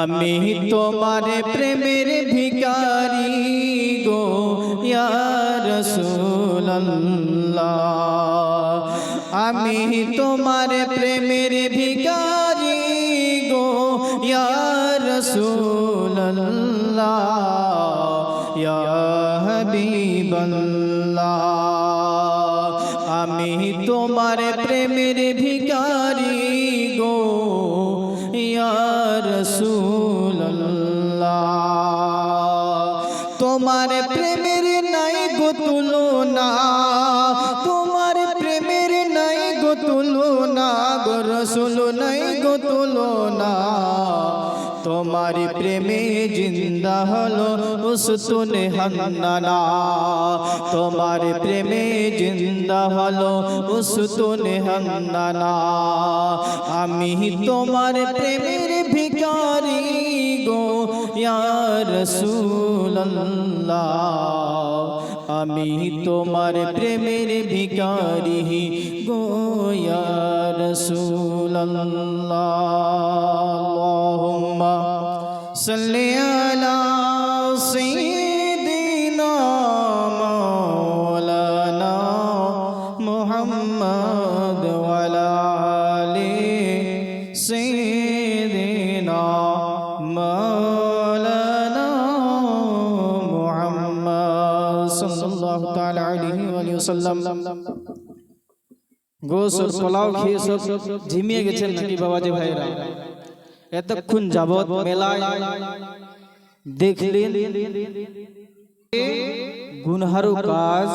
আমি তোমার প্রেমের ভিকারি গো রসুল্লাহ আমি তোমার প্রেমের ভিকারি গো রসুল্লাহ হাবিবাল্লাহ। আমি তোমার প্রেমের ভিকারি নাই গো তুলনা। তোমার প্রেমে জিন্দা হলো উসতুন হান্নানা। তোমার প্রেমে জিন্দা হলো উসতুন হান্নানা। আমি তোমার প্রেমের ভিকারি গো, ইয়া রাসূলুল্লাহ। আমি তোমার প্রেমের ভিকারি গো ইয়া রাসূলুল্লাহ। সাল্লি আলা সাইয়্যিদিনা মাওলানা মুহাম্মদ ওয়া আলা আলি সাইয়্যিদিনা মাওলানা আলাইহি ওয়া সাল্লাম গোসল পোলাও খেয়ে সব ঝিমিয়ে গেছেন নাকি বাবাজি ভাইরা এতক্ষণ যাবৎ মেলায় দেখলেন গুনহারু কাজ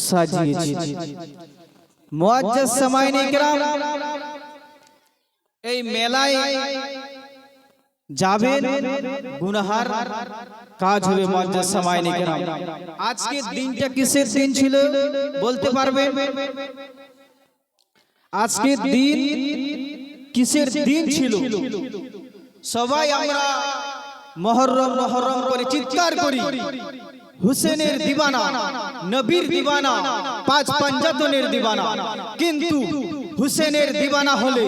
সাজিয়েছি মুআজ্জাজ সামাইনে کرام এই মেলায় যাবেন গুনহার কাজ হবে। মাদ্রাসা মাইনে কেরাম আজকের দিনটা কিসের দিন ছিল বলতে পারবে আজকের দিন কিসের দিন ছিল? সবাই আমরা মহরম মহরম করে চিৎকার করি। হুসেনের দিবানা নবীর দিবানা পাঁচ পাঞ্জাতনের দিবানা। কিন্তু হুসেনের দিবানা হলে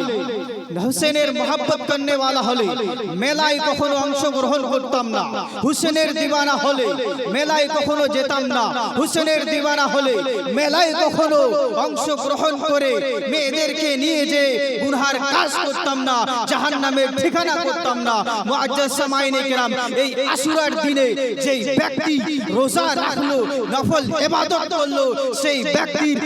হুসেনের মোহাব্বত করনে হলে মেলায় কখনো অংশগ্রহণ করতাম না। হুসেনের দিবানা হলে মেলায় কখনো যেতাম না। হুসেনের দিবানা হলে মেলায় কখনো অংশগ্রহণ করে মেয়েদেরকে নিয়ে যে গুনহার কাজ করতাম না, জাহান্নামের ঠিকানা করতাম না। মুআজ্জাজ সামাইনে কেরাম এই আশুরার দিনে যেই ব্যক্তি রোজা রাখল, নফল করল, সেই ব্যক্তির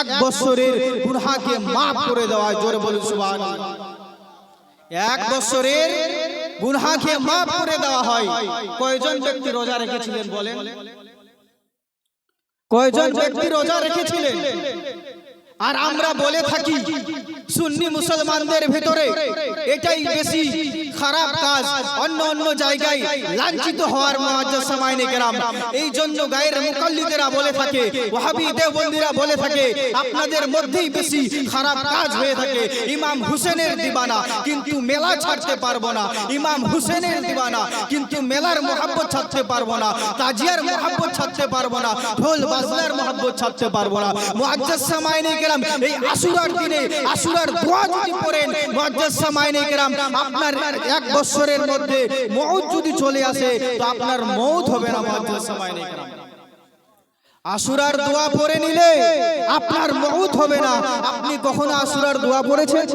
এক বছরের গুনহাকে মাফ করে দেওয়া জোরে বলুন সুবহানাল্লাহ। এক বছরের গুনহাকে মাফ করে দেওয়া হয়। কয়জন ব্যক্তি রোজা রেখেছিলেন বলেন? কয়জন ব্যক্তি রোজা রেখেছিলেন? আর আমরা বলে থাকি, সুন্নি মুসলমানদের ভেতরে এটাই বেশি খারাপ কাজ অন্য অন্য জায়গায় লাঞ্ছিত হওয়ার মুআজ্জাজ সামাইনে কেরাম। এই জন্য গায়ের মুকাল্লিদেরা বলে থাকে, ওয়াহাবি দেওবন্দিরা বলে থাকে, আপনাদের মধ্যেই বেশি খারাপ কাজ হয়ে থাকে। ইমাম হুসেনের দিবানা, কিন্তু মেলা ছাড়তে পারব না। ইমাম হুসেনের দিবানা, কিন্তু মেলার মোহাব্বত ছাড়তে পারব না। তাজিয়ার মোহাব্বত ছাড়তে পারব না। ঢোল বাজলার মোহাব্বত ছাড়তে পারব না। মুআজ্জাজ সামাইনে কেরাম, এই আশুরার দিনে আশুরার দোয়া যদি পড়েন মুআজ্জাজ সামাইনে কেরাম, আপনার এক বছরের মধ্যে মৌত যদি চলে আসে তো আপনার মৌত হবে না সময় সামাইনে আশুরার দোয়া পড়ে নিলে আপনার মউত হবে না। আপনি কখনো আশুরার দোয়া পড়েছেন?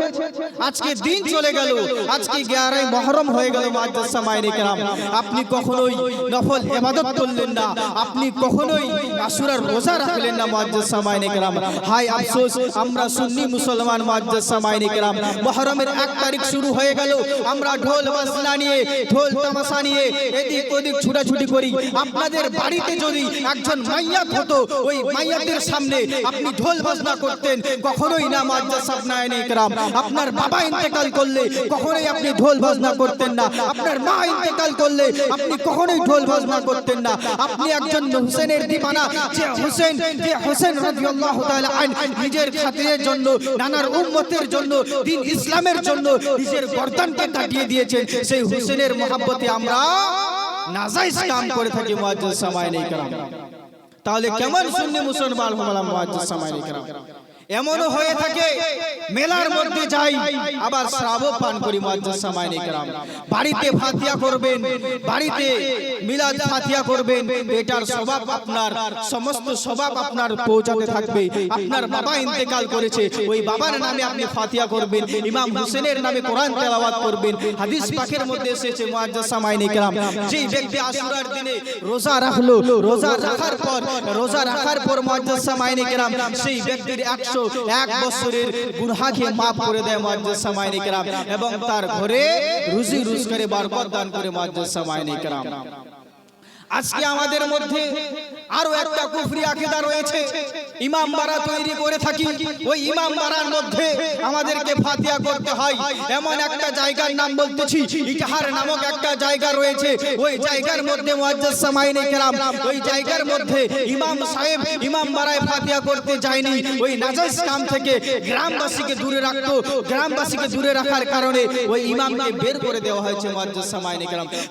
আজকে দিন চলে গেল। আজকে গ্যারাই মহরম হয়ে গেল মুআজ্জাজ সামাইনে কেরাম। আপনি কখনোই নফল ইবাদত করলেন না। আপনি কখনোই আশুরার রোজা রাখলেন না মুআজ্জাজ সামাইনে কেরাম। হাই আফসোস, আমরা সুন্নি মুসলমান মুআজ্জাজ সামাইনে কেরাম। মহরমের এক তারিখ শুরু হয়ে গেল। আমরা ঢোল বাজনা নিয়ে, ঢোল তামাশা নিয়ে এদিক ওদিক ছুটাছুটি করি। আপনাদের বাড়িতে যদি একজন মাইয়াত মতো ওই মাইয়াদের সামনে আপনি ঢোল বাজনা করতেন, কখনোই না মাদ্রাস আপনায়ন একরাম। আপনার বাবা ইন্তেকাল করলে কখনোই আপনি ঢোল বাজনা করতেন না। আপনার মা ইন্তেকাল করলে আপনি কখনোই ঢোল বাজনা করতেন না। আপনি একজন হোসেনের দিবানা, যে হোসেন যে হোসেন রাদিয়াল্লাহু তাআলা আন নিজের খাতিরের জন্য, নানার উম্মতের জন্য, দিন ইসলামের জন্য নিজের গর্দানকে কাটিয়ে দিয়েছেন। সেই হোসেনের মহাব্বতে আমরা নাজাইজ কাম করে থাকি মুআজ্জিল সামাইনে নেই কারণ তাহলে কেমন শূন্য মুসলমান হলাম মুআজ্জিজ সামাইকরাম এমনও হয়ে থাকে মেলার মধ্যে যাই আবার শ্রাব পান করি মুআজ্জাজ সামাইনে বাড়িতে ফাতিয়া করবেন বাড়িতে মিলাদ ফাতিয়া করবেন এটার স্বভাব আপনার সমস্ত স্বভাব আপনার পৌঁছাতে থাকবে। আপনার বাবা ইন্তেকাল করেছে ওই বাবার নামে আপনি ফাতিয়া করবেন ইমাম হোসেনের নামে কোরআন তেলাওয়াত করবেন। হাদিস পাকের মধ্যে এসেছে মুআজ্জাজ সামাইনে কেরাম যেই ব্যক্তি আশুরার দিনে রোজা রাখল রোজা রাখার পর রোজা রাখার পর মুআজ্জাজ সামাইনে কেরাম সেই ব্যক্তির 101 বছরের গুনহাকে maaf করে দেয় মাদ্রাসা সামাইনে কেরাম। এবং তার ঘরে রুজি রোজগারে বরকত দান করে মাদ্রাসা সামাইনে কেরাম। আজকে আমাদের মধ্যে আরও একটা কুফরি আকীদা রয়েছে। ইমাম বাড়া তৈরি করে থাকি। ওই ইমাম বাড়ার মধ্যে আমাদেরকে ফাতিয়া করতে হয়। এমন একটা জায়গার নাম বলতেছি, ইটাহার নামক একটা জায়গা রয়েছে। ওই জায়গার মধ্যে ওই জায়গার মধ্যে ইমাম সাহেব ইমাম বাড়ায় ফাতিয়া করতে যায়নি। ওই নাজাইজ কাম থেকে গ্রামবাসীকে দূরে রাখতো। গ্রামবাসীকে দূরে রাখার কারণে ওই ইমামকে বের করে দেওয়া হয়েছে মুআজ্জাজ সামাইনে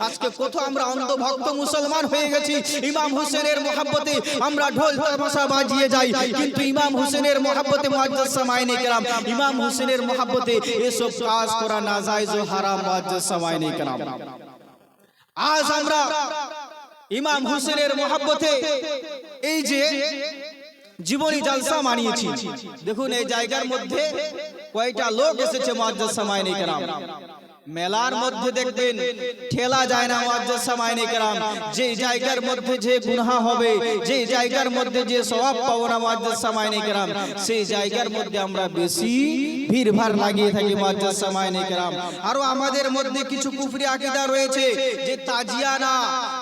আজকে কত আমরা অন্ধভক্ত মুসলমান হয়ে গেছি। ইমাম হোসেনের মহাব্বতে আমরা ঢোল তামাশা বাজিয়ে যাই। কিন্তু ইমাম হোসেনের মহাব্বতে মুআজ্জাজ সামাইনে কেরাম ইমাম হোসেনের মহাব্বতে এসব কাজ করা নাজায়েজ ও হারাম মুআজ্জাজ সামাইনে কেরাম আজ আমরা ইমাম হোসেনের মহাব্বতে এই যে জীবনী জালসা মানিয়েছি। দেখুন, এই জায়গার মধ্যে কয়টা লোক এসেছে মুআজ্জাজ সামাইনে কেরাম মেলার মধ্যে দেখবেন ঠেলা যায় না মুআজ্জাজ সামাইনে কেরাম। যে জায়গার মধ্যে যে গুনাহ হবে যে জায়গার মধ্যে যে সওয়াব পাবো না মুআজ্জাজ সামাইনে কেরাম। সেই জায়গার মধ্যে আমরা বেশি ভিড় ভাড় লাগিয়ে থাকি মুআজ্জাজ সামাইনে কেরাম। আরও আমাদের মধ্যে কিছু কুফরি আকীদা রয়েছে যে তাজিয়ানা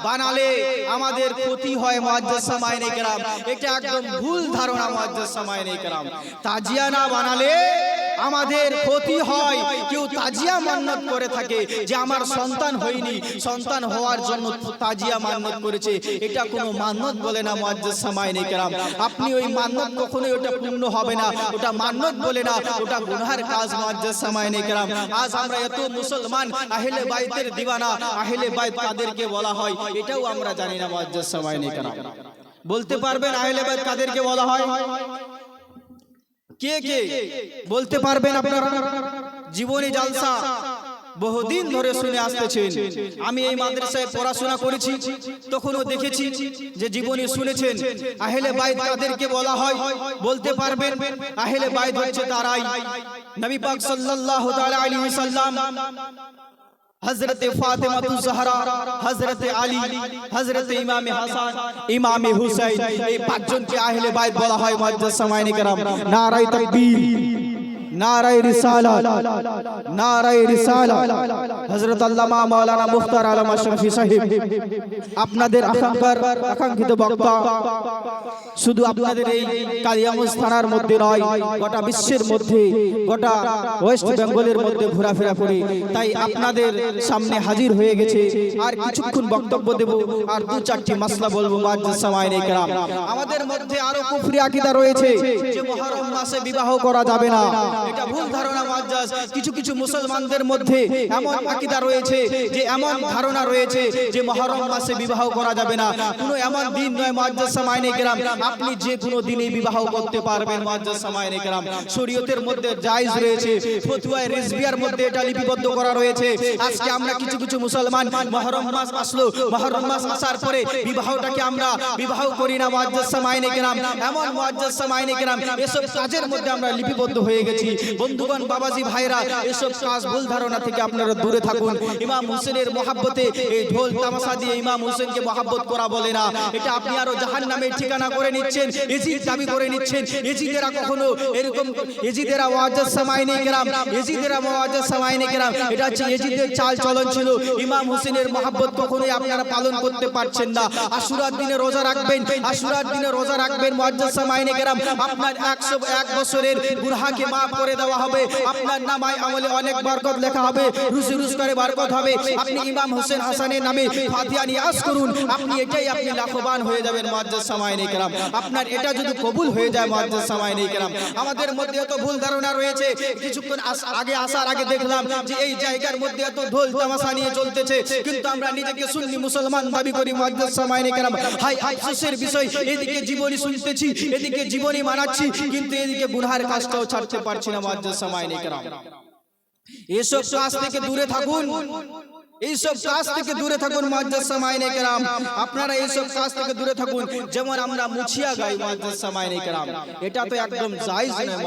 বানালে আমাদের ক্ষতি হয় মুআজ্জাজ সামাইনে কেরাম। এটা একদম ভুল ধারণা মুআজ্জাজ সামাইনে কেরাম। তাজিয়ানা বানালে আমাদের ক্ষতি হয়। কেউ তাজিয়া মান্নত করে থাকে যে আমার সন্তান হয়নি সন্তান হওয়ার জন্য তাজিয়া মান্নত করেছে। এটা কোনো মান্নত বলে না মুআজ্জাজ সামাইনে কেরাম আপনি ওই মান্নত কখনোই ওটা পূর্ণ হবে না। ওটা মান্নত বলে না ওটা গুনহার কাজ মুআজ্জাজ সামাইনে কেরাম আজ আমরা এত মুসলমান আহলে বাইতের দিওয়ানা আহলে বাইত কাদেরকে বলা হয় এটাও আমরা জানি না মুআজ্জাজ কেরাম বলতে পারবেন আহলে বাইত কাদেরকে বলা হয়? কে কে? বলতে পারবেন আপনারা? জীবনী জালসা। বহুদিন ধরে শুনে আসতেছেন। আমি এই মাদ্রাসায় পড়াশোনা করেছি তখনও দেখেছি যে জীবনী শুনেছেন। আহেলে বাইত কাদেরকে বলা হয় বলতে পারবেন আহেলে বাইত হচ্ছে তারাই। নবী পাক সাল্লাল্লাহু তাআলা আলাইহি ওয়াসাল্লাম হযরত ফাতেমা জহরা হযরত আলী হযরত ইমাম হাসান ইমাম হুসাইন এই পাঁচজনকে আহলে বাইত বলা হয় মুআজ্জাজ সামাইনে کرام নারায়ে তাকবীর নারায় রিসালা নারায় রিসালা। হযরত আল্লামা মাওলানা মুখতার আলম আশরাফি সাহেব, আপনাদের আকাঙ্ক্ষার, আকাঙ্ক্ষিত বক্তা। শুধু আপনাদের এই কালিয়াগঞ্জ থানার মধ্যে নয়, গোটা বিশ্বের মধ্যে, গোটা ওয়েস্ট বেঙ্গলের মধ্যে ঘোরাফেরা করে। তাই আপনাদের সামনে হাজির হয়ে গেছে। আর কিছুক্ষণ বক্তব্য দেব, আর দু চারটি মাসলা বলব কেরাম আমাদের মধ্যে আরও কুফরি আকিদা রয়েছে, যে মুহররম মাসে বিবাহ করা যাবে না। এটা ভুল ধারণা কিছু কিছু মুসলমানদের মধ্যে এমন আকিদা রয়েছে যে এমন ধারণা রয়েছে যে মহরম মাসে বিবাহ করা যাবে না। এমন দিন নয় মাইনে আপনি যে কোনো বিবাহ করতে পারবেন মাইনে শরীয়তের মধ্যে জায়জ রয়েছে ফতুয়ায় মধ্যে এটা লিপিবদ্ধ করা রয়েছে। আজকে আমরা কিছু কিছু মুসলমান মহরম মাস আসলো। মহরম মাস আসার পরে বিবাহটাকে আমরা বিবাহ করি না মাদ্রাসা মাইনে গেলাম এমন মাদ্রাসা মাইনে গেলাম এসব কাজের মধ্যে আমরা লিপিবদ্ধ হয়ে গেছি বন্ধুগণ বাবাজি ভাইরা এসব কাজ ভুল ধারণা থেকে আপনারা দূরে থাকুন। ইমাম হোসেনের মহাব্বতে এই ঢোল তামাশা দিয়ে ইমাম হোসেনকে মহাব্বত করা বলে না। এটা আপনি আরও জাহান নামের ঠিকানা করে নিচ্ছেন এজিদ দাবি করে নিচ্ছেন। এজিদেরা কখনো এরকম এজিদেরা ওয়াজাজ সামাইনে কেরাম এজিদেরা ওয়াজাজ সামাইনে কেরাম এটা হচ্ছে এজিদের চাল চলন ছিল। ইমাম হোসেনের মহাব্বত কখনোই আপনারা পালন করতে পারছেন না। আশুরার দিনে রোজা রাখবেন আশুরার দিনে রোজা রাখবেন। ওয়াজাজ সামাইনে কেরাম আপনার একশো এক বছরের বুড়হাকে মাফ করে করে দেওয়া হবে। আপনার নামায় আমলে অনেক বরকত লেখা হবে। রুজি রুজ করে বরকত হবে। আপনি ইমাম হোসেন হাসানের নামে ফাতিহা নিয়াজ করুন। আপনি এটাই আপনি লাভবান হয়ে যাবেন মুআজ্জাজ সামাইনে কেরাম আপনার এটা যদি কবুল হয়ে যায় মুআজ্জাজ সামাইনে কেরাম আমাদের মধ্যে এত ভুল ধারণা রয়েছে। কিছুক্ষণ আগে আসার আগে দেখলাম যে এই জায়গার মধ্যে এত ঢোল তামাশা নিয়ে চলতেছে। কিন্তু আমরা নিজেকে সুন্নি মুসলমান দাবি করি মুআজ্জাজ সামাইনে কেরাম হাই আফসোসের বিষয়, এদিকে জীবনী শুনতেছি, এদিকে জীবনী মানাচ্ছি, কিন্তু এদিকে গুনহার কাজটাও ছাড়তে পারছি না। এসব কাজ থেকে দূরে থাকুন। এইসব কাজ থেকে দূরে থাকুন কেরাম আপনারা এইসব কাজ থেকে দূরে থাকুন। যেমন আমরা মুছিয়া গাই কেরাম এটা তো একদম জায়েজ নয়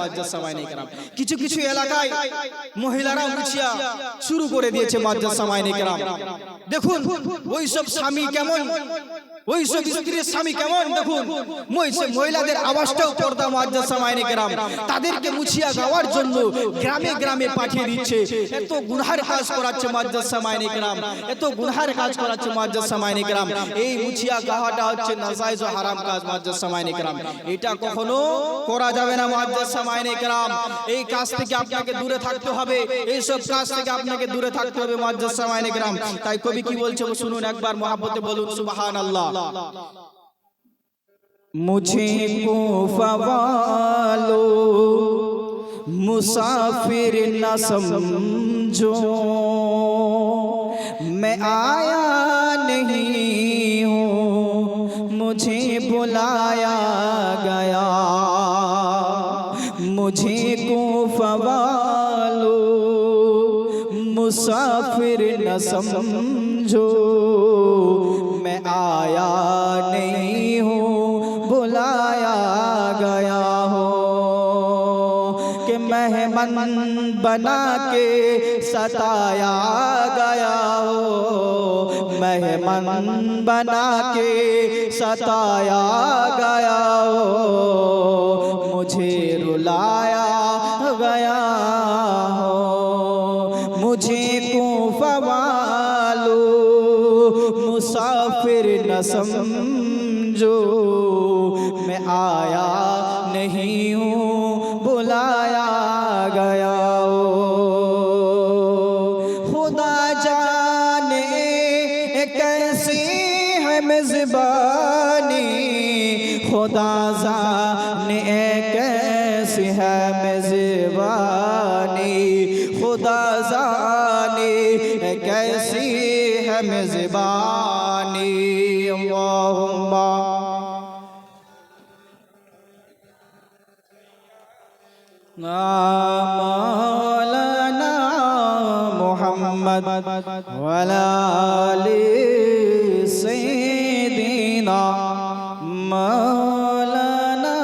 কেরাম কিছু কিছু এলাকায় মহিলারা মুছিয়া শুরু করে দিয়েছে মুআজ্জাজ সামাইনে কেরাম দেখুন ওইসব স্বামী কেমন? গ্রামে গ্রামে এটা কখনো করা যাবে না সামাইনে কেরাম। এই কাজ থেকে আপনাকে দূরে থাকতে হবে। এই সব কাজ থেকে আপনাকে দূরে থাকতে হবে সামাইনে কেরাম। তাই কবি কি বলছে শুনুন, একবার মহাব্বতে বলুন, সুবহানাল্লাহ। مجھے کوفہ فوالو مسافر نہ سمجھو۔ میں آیا نہیں ہوں، مجھے بلایا گیا۔ مجھے کوفہ فوالو مسافر نہ سمجھو۔ میں آیا نہیں ہوں، بلایا گیا ہو کہ مہمن بنا کے ستایا گیا ہو مہمن بنا کے ستایا گیا سمجھو میں آیا نہیں ہوں، بلایا گیا ہو۔ خدا جانے کیسی ہے مزبانی خدا جانے کیسی ہے مزبانی خدا جانے کیسی ہے مزبانی مولانا محمد وعلى آل سيدنا مولانا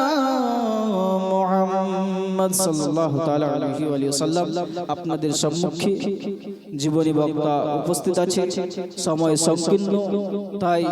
মোহাম্মদ সাল্লাল্লাহু তাআলা আলাইহি ওয়া সাল্লাম আপনাদের সম্মুখে জীবনী বক্তা উপস্থিত আছে সময় সংকীর্ণ তাই